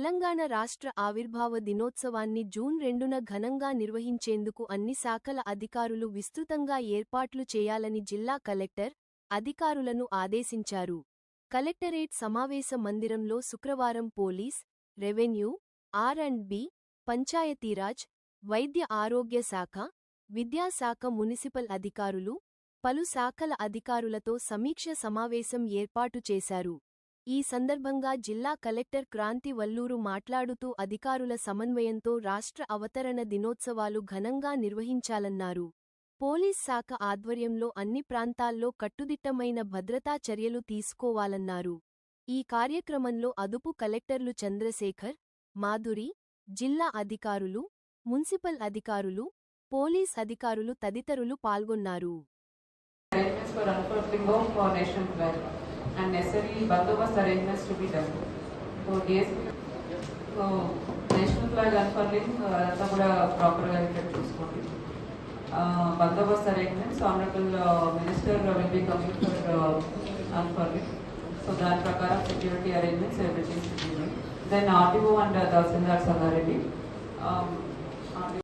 తెలంగాణ రాష్ట్ర ఆవిర్భావ దినోత్సవాన్ని జూన్ రెండున ఘనంగా నిర్వహించేందుకు అన్ని శాఖల అధికారులు విస్తృతంగా ఏర్పాట్లు చేయాలని జిల్లా కలెక్టర్ అధికారులను ఆదేశించారు. కలెక్టరేట్ సమావేశ మందిరంలో శుక్రవారం police revenue R and B Panchayati Raj వైద్య ఆరోగ్య శాఖ విద్యాశాఖ మున్సిపల్ అధికారులు పలు శాఖల అధికారులతో సమీక్ష సమావేశం ఏర్పాటు చేశారు. ఈ సందర్భంగా జిల్లా కలెక్టర్ క్రాంతి వల్లూరు మాట్లాడుతూ అధికారుల సమన్వయంతో రాష్ట్ర అవతరణ దినోత్సవాలు ఘనంగా నిర్వహించాలన్నారు. పోలీస్ శాఖ ఆధ్వర్యంలో అన్ని ప్రాంతాల్లో కట్టుదిట్టమైన భద్రతా చర్యలు తీసుకోవాలన్నారు. ఈ కార్యక్రమంలో అదుపు కలెక్టర్లు చంద్రశేఖర్ మాధురి జిల్లా అధికారులు మున్సిపల్ అధికారులు పోలీస్ అధికారులు తదితరులు పాల్గొన్నారు. Arrangements for unfurling of for national flag and necessary bandobast arrangements to be done. So DSP, so national flag unfurling అంతా కూడా ప్రాపర్గా ఇక్కడ చూసుకోండి Bandobast arrangements honourable minister will be coming for unfurling so దాని ప్రకారం security arrangements everything then RTO and tahsildar Sangareddy